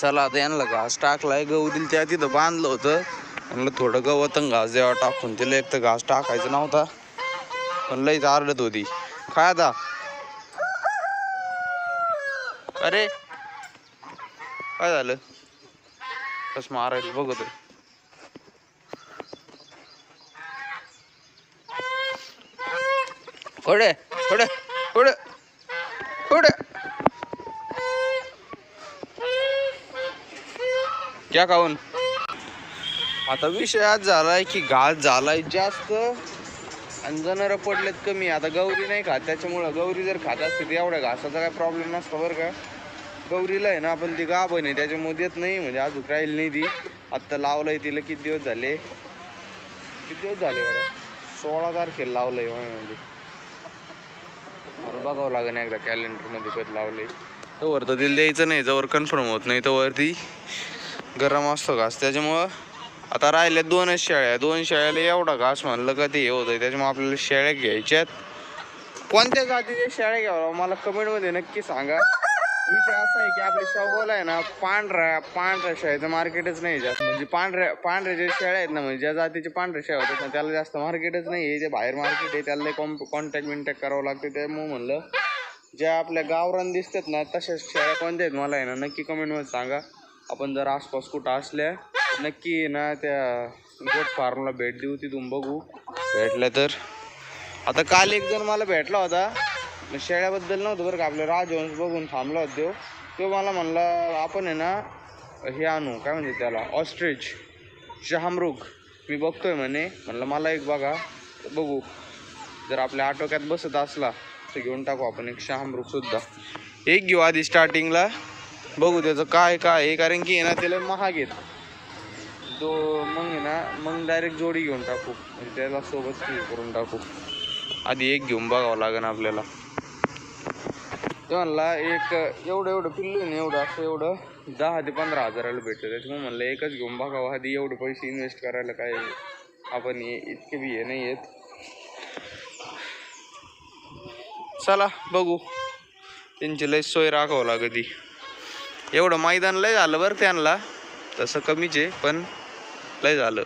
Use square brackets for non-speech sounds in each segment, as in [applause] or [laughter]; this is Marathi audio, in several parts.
चला आता यांना घास टाकलाय गहू दिल त्या तिथं बांधलं होतं. म्हणलं थोडं गवत आणि घास द्यावा टाकून तिला एक तर घास टाकायचं नव्हता. पण लईच आरडत होती. काय आता. अरे काय झालं? कस मारायला बघतोय थोडे थोडे थोडे थोडे क्या काहून आता विषय आज झालाय की घास झालाय जास्त. आणि जनावर पडलेत कमी. आता गौरी नाही खात. त्याच्यामुळं गौरी जर खात असते तर एवढ्या घासाचा काय प्रॉब्लेम नसतो बरं का. गौरीला आहे ना आपण ती गाभण आहे. त्याच्यामुळे देत नाही. म्हणजे अजून राहील नाही ती. आत्ता लावलंय तिला. किती दिवस झाले? किती दिवस झाले बरं? सोळा तारखेला लावलंय म्हणजे. मला बघावं लागेल एकदा कॅलेंडरमध्ये कधी लावले तोवर तर तिला द्यायचं नाही. जवळ कन्फर्म होत नाही तोवर ती गरम असतो घास त्याच्यामुळं आता राहिले दोनच शेळ्या दोन शेळ्याला एवढा घास म्हणलं का ते हे होतं त्याच्यामुळे आपल्याला शेळ्या घ्यायच्यात कोणत्या जातीच्या शेळ्या घ्यावं मला कमेंटमध्ये नक्की सांगा. विषय असा आहे की आपली शाहूला आहे ना पांढऱ्या पांढऱ्या शेळ्याचं मार्केटच नाही जास्त. म्हणजे पांढऱ्या पांढऱ्या ज्या शेळ्या आहेत ना म्हणजे ज्या जातीचे पांढऱ्या शेळ्या होतात ना त्याला जास्त मार्केटच नाही आहे. ते बाहेर मार्केट आहे त्याला कॉम कॉन्टॅक्ट बिंटॅक्ट करावं लागते. त्यामुळे म्हणलं ज्या आपल्या गावरान दिसतात ना तशाच शेळ्या कोणत्या आहेत मला आहे ना नक्की कमेंटमध्ये सांगा. आपण जर आसपास कुठं असल्या नक्की ना त्या गोट फार्मला भेट देऊ तिथून बघू. भेटलं तर. आता काल एक जण मला भेटला होता. मग शेळ्याबद्दल नव्हतं बरं का आपलं राजवंश बघून थांबला होता तो तो मला म्हणला आपण आहे ना हे आणू. काय म्हणजे त्याला? ऑस्ट्रिच शहामृग. मी बघतोय म्हणे. म्हणलं मला एक बघा बघू. जर आपल्या आटोक्यात बसत असला तर घेऊन टाकू आपण एक शहामृग सुद्धा. एक घेऊ आधी स्टार्टिंगला बघू त्याचं काय काय आहे. कारण की आहे ना त्याला महाग आहेत. तो मग आहे ना मग डायरेक्ट जोडी घेऊन टाकू. म्हणजे त्याला सोबत हे करून टाकू. आधी एक घेऊन बघावं लागेल आपल्याला. ते म्हणला एक एवढं एवढं पिल्लू आहे ना एवढं असं एवढं दहा ते पंधरा हजाराला भेटतं. त्याच्यामुळे म्हणलं एकच घेऊन बघावं. आधी एवढे पैसे इन्व्हेस्ट करायला काय आपण हे इतके बी हे नाही आहेत. चला बघू. त्यांची लय सोय राखावं लागती. एवढं मैदान लय झालं बरं त्यांना. तसं कमीच आहे पण लय झालं.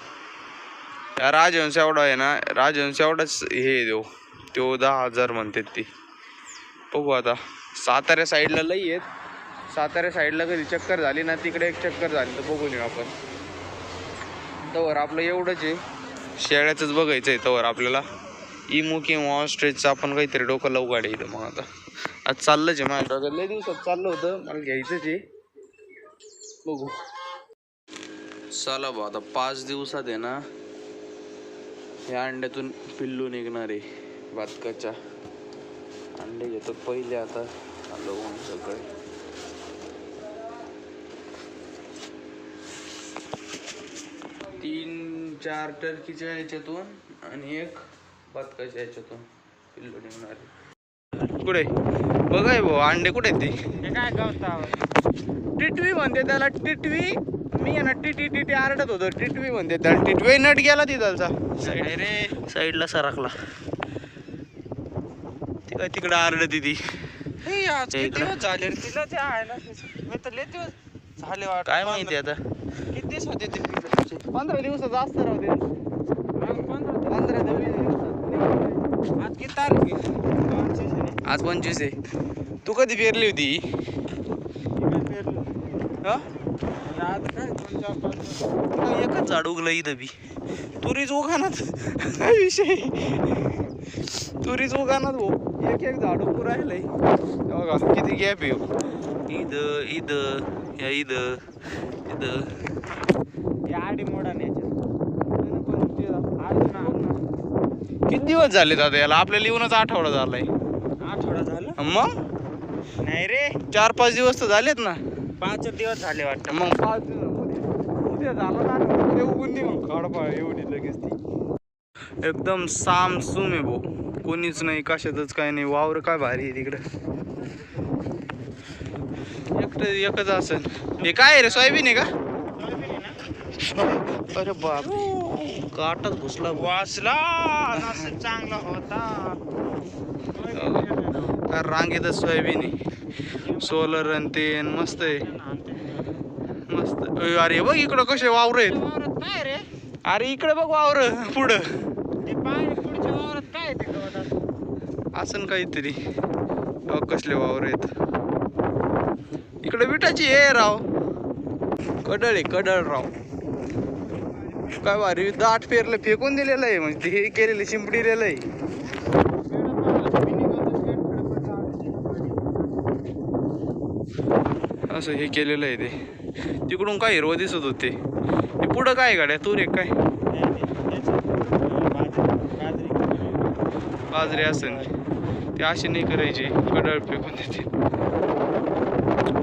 या राजहंस एवढा आहे ना राजहंस एवढाच हे देऊ तो. दहा हजार म्हणतात ती. बघू आता. साताऱ्या साईडला लई आहेत. साताऱ्या साईडला कधी चक्कर झाली ना तिकडे एक चक्कर झाली तर बघून येऊ आपण. तवर आपलं एवढंच आहे. शेळ्याचंच बघायचं आहे तवर आपल्याला. इमू किंवा ऑस्ट्रेचचं आपण काहीतरी डोकं लावू गाडी इथं मग आता. आज चाललं जे माझ्या डोक्यात. लय दिवसात चाललं होतं. मला घ्यायचं जे बघू. चला भाऊ आता पाच दिवसात आहे ना या अंड्यातून पिल्लू निघणार आहे बातकाच्या. अंडे घेतो पहिले आता. आलो होऊन सगळे. तीन चार टर्कीच्या याच्यातून आणि एक बदकाच्या याच्यातून पिल्लू निघणार आहे. कुठे? बघाय भाऊ अंडे कुठे ते? काय टिटवी म्हणते त्याला टिटवी. मी ना टिटी टिटी आरडत होतो. टिटवी म्हणते त्याला. टिटवी नट गेला तिथलचा रे? साईडला सरकला ती काय तिकडे आरडत ती. हे. दिवस झाले रे तिला ते आहे ना मी तर लय दिवस झाले वाटत. काय माहिती आता? किती दिवस होते ते? पंधरा दिवसात जास्त राहते पंधरा पंधरा ते वीस दिवसात आज किती तारीख आहे? आज पंचवीस आहे. तू कधी पेरली होती? हा? हे एकच झाड उगलं इथं बी. तुरीच उगानात. काय विषय? तुरीच उगानात भाऊ एक एक झाड उगू राहिलंय. हे बघा किती गॅप हो. इथं इथं या इथं हे आडी मोडा किती दिवस झाले दादा याला? आपल्याला येऊनच आठवडा झालाय. मग? नाही रे. चार पाच दिवस तर झालेत ना. पाच दिवस झाले वाटतं. मग पाच दिवस उद्या झालं ना. उद्या उगून दे मग. काढपा एवढी लगेच ती. एकदम साम सुम आहे भाऊ. कोणीच नाही कशातच काय नाही. वावर काय भारी आहे तिकडं. एकटं एकच असेल हे काय आहे रे? सोयाबीन आहे का? अरे बाप काटाच घुसला. वाचला. चांगला होता. काय रांगेतच सोयाबीन. आहे सोलर आणि ते मस्त आहे. मस्त. अरे बघ इकडं कसे वावर आहेत. अरे इकडे बघ वावर पुढं. पुढच्या वावरात काय असं? काहीतरी. बघ कसले वावर आहेत. इकडे विटाची आहे राव. कडळ आहे कडळ राव. काय भारी दाट पेरलं फेकून दिलेलं आहे. म्हणजे हे केलेलं शिंपडिलेलं आहे. असं हे केलेलं आहे ते. तिकडून काय हिरवं दिसत होते. हे पुढं काय गाड्या? तूर एक काय? बाजरी असेल ते असे नाही करायचे. कडळ फेकून देते.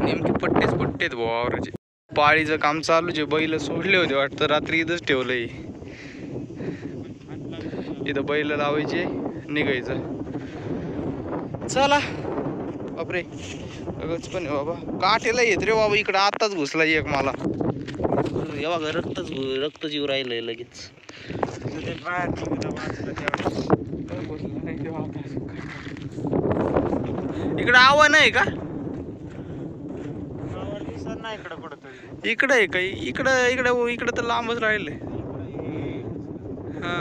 नेमके पट्टेच पट्टेत वावराचे पाळीचं काम चालू जे बैल सोडले होते वाटतं रात्री इथंच ठेवलंय. इथं बैल लावायचे निघायचं. चला. बापरे. अगच पण आहे बाबा. काठेला येत रे बाबा इकडं आताच घुसला एक मला. हे बघा रक्तच रक्त जीव राहिलंय लगेच. इकडं आव्हान आहे का? इकडं आहे काही इकडं इकडं इकडं तर लांबच राहिले हा.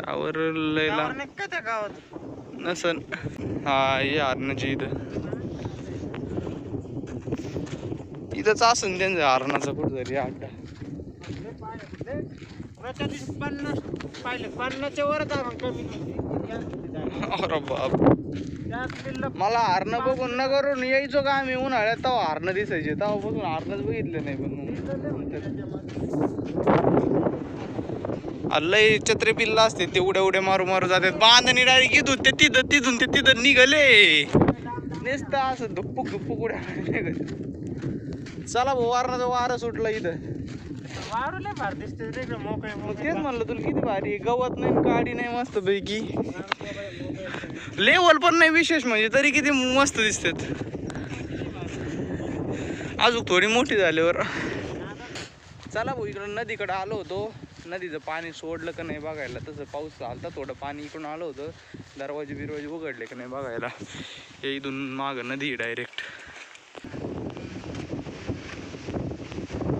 टावर लय लांब त्या गावात? नसन. हा हे हरणाची इथं. इथंच असन त्यांचं हरणाचं कुठं तरी अड्डा पन्नास पाहिलं पन्नासच्या वरच आपण कमी केली. अरे बाप. मला हरणं बघून न करून यायचो का आम्ही? उन्हाळ्यात तेव्हा हरणं दिसायचे. तेव्हा बघून हरणच बघितलं नाही पण लय छत्रे पिल्ला असते ते उड्या उड्या मारू मारू जातात. बांधणी डायरेक्ट इथून ते तिथं तिथून ते तिथं निघाले. नुसतं असं धुप्पुक धुप्पुक उड्या चला भाऊ वारणाचं वारं सुटलं इथं. मग तेच म्हणलं तुला किती भारी. गवत नाही काडी नाही मस्त पैकी लेवल पण नाही विशेष म्हणजे तरी किती मस्त दिसतात. अजून थोडी मोठी झाल्यावर. चला भाऊ इकडं नदीकडे आलो होतो. नदीचं पाणी सोडलं का नाही बघायला तसं पाऊस चालता थोडं पाणी इकडून आलं होतं. दरवाजे बिरवाजे उघडले का नाही बघायला. हे इथून मागं नदी डायरेक्ट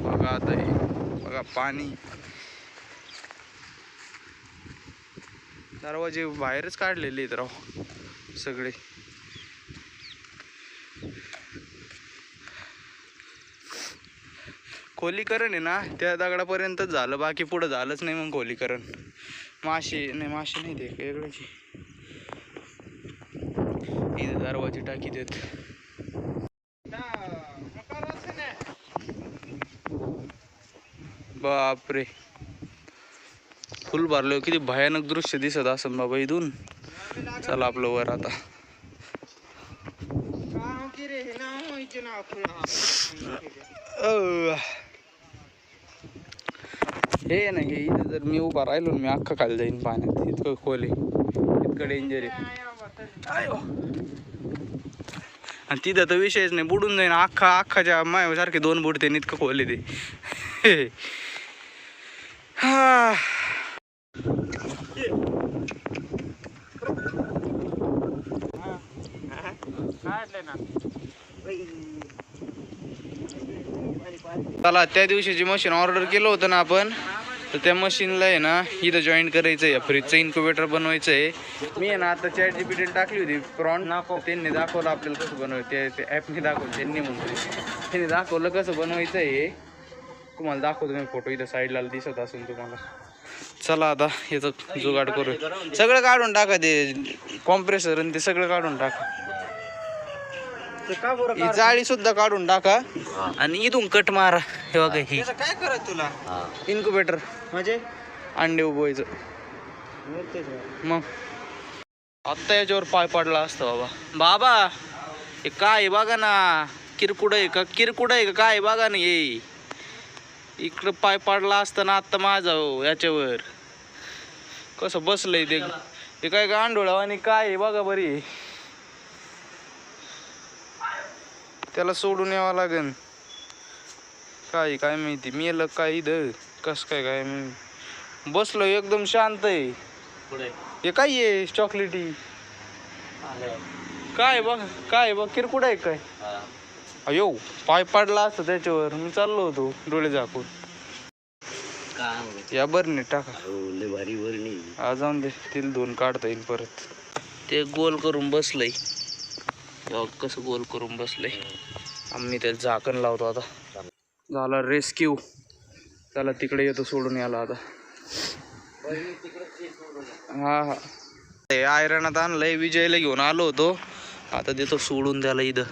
बघा आता हे. बघा पाणी. दरवाजे बाहेरच काढलेले आहेत राव सगळे. खोलीकरण आहे ना त्या दगडापर्यंतच झालं. बाकी पुढं झालंच नाही मग खोलीकरण. माशी नाही माशी नाही ते वेगळ्याची इथं दरवाजे टाकी देत बापरे. फुल भरलं किती भयानक दृश्य दिसत असं बाबा इथून. चला आपलं वर आता. रे हे नाही हे ना हे इथं जर मी उभा राहिलो मी अख्खा खाली जाईन पाण्यात. इतकं खोल आहे. इतकं डेंजर आहे. आणि तिथं तर विषयच नाही बुडून जाईन. अख्खा अख्खाच्या मायासारखे दोन बुडते आणि इतकं खोल आहे ते. [laughs] हा. चला त्या दिवशीची मशीन ऑर्डर केलं होतं ना आपण. तर त्या मशीनला आहे ना इथं जॉईन करायचं आहे फ्रीजचं इन्क्युबेटर बनवायचं आहे मी आहे ना आता चॅट जी पी टाकली होती. प्रॉन नको त्यांनी दाखवलं आपल्याला कसं बनवायचं. ते ॲपने दाखवलं. त्यांनी म्हणतो त्यांनी दाखवलं कसं बनवायचं आहे तुम्हाला दाखवतो मी फोटो इथं साईडला दिसत असेल तुम्हाला. चला आता याचं जुगाड करू. सगळं काढून टाका ते कॉम्प्रेसर आणि ते सगळं काढून टाका. ही जाळी सुद्धा काढून टाका. आणि इथून कट मारा. हे बघा ही. त्याचं काय करायचं तुला? इन्क्युबेटर म्हणजे? अंडे उभवायचं मग. आत्ता याच्यावर पाय पडला असता बाबा. बाबा हे काय आहे बघा ना. किरकुड आहे का? किरकुड आहे का? काय आहे बघा ना ये इकडं पाय पडला असता ना आत्ता माझा हो याच्यावर. कसं बसलंय ते. हे काय गांडोळा आणि काय आहे बघा बरी. त्याला सोडून यावं लागेल. काय काय माहिती? मेलं काय इथं? कसं काय काय बसलो एकदम शांत आहे. हे काय आहे चॉकलेटी काय बघ काय बघ किरकुट आहे काय? अयो पाय पडला असतं त्याच्यावर. मी चाललो होतो डोळे झाकून. या बरं टाका. भारी हा जाऊन दे तिला दोन काढता येईल परत. ते गोल करून बसलंय. कसं गोल करून बसलंय? आम्ही त्याला झाकण लावतो आता. झाला रेस्क्यू. त्याला तिकडे येतो सोडून याला आता. हा हा. ते आयरणात आणलंय विजयला घेऊन आलो होतो. आता देतो सोडून त्याला इथं.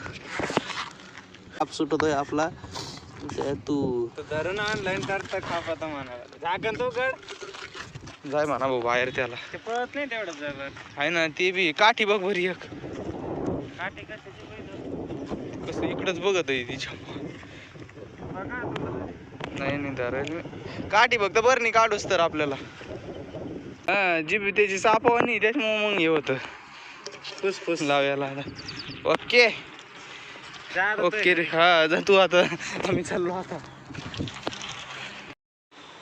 आप सुटतोय आपला. तू. धरून ऑनलाईन करता खापाता म्हणाला. झाकण तो कड जाय म्हणा भाऊ बाहेर त्याला. ते पळत नाही तेवढं जबर आहे ना ते बी काठी बघ बरी एक. पहिलं कसं इकडंच बघत आहे तिच्या. नाही नाही धरायला मी काठी फक्त बरं नाही काढूस तर आपल्याला. हा जी त्याची सापावानी त्याच्यामुळे मग हे होतं. फुस फुस लावायला ओके. ओके रे. हा जा तू आता. आम्ही चाललो आता.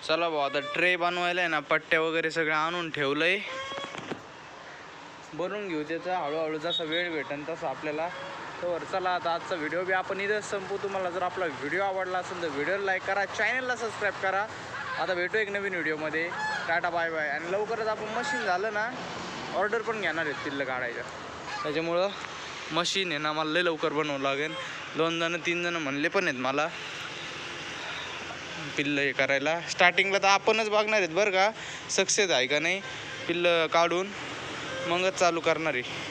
चला भाऊ आता ट्रे बनवायला आहे ना पट्ट्या वगैरे सगळं आणून ठेवलंय. बनवून घेऊ त्याचा. हळूहळू जसा वेळ भेटेल तसं आपल्याला तर चला आता आजचा व्हिडिओ बी आपण इथं संपू तुम्हाला जर आपला व्हिडिओ आवडला असेल तर व्हिडिओला लाईक करा चॅनलला सबस्क्राईब करा. आता भेटू एक नवीन व्हिडिओमध्ये टाटा बाय बाय आणि लवकरच आपण मशीन झालं ना ऑर्डर पण घेणार आहेत तिथलं काढायचं. त्याच्यामुळं मशीन आहे ना मला लय लवकर बनवावं लागेल. दोन जण तीन जण म्हणले पण आहेत मला. पिल्लं हे करायला. स्टार्टिंगला तर आपणच बघणार आहेत बरं का. सक्सेस आहे का नाही? पिल्लं काढून मगच चालू करणार आहे.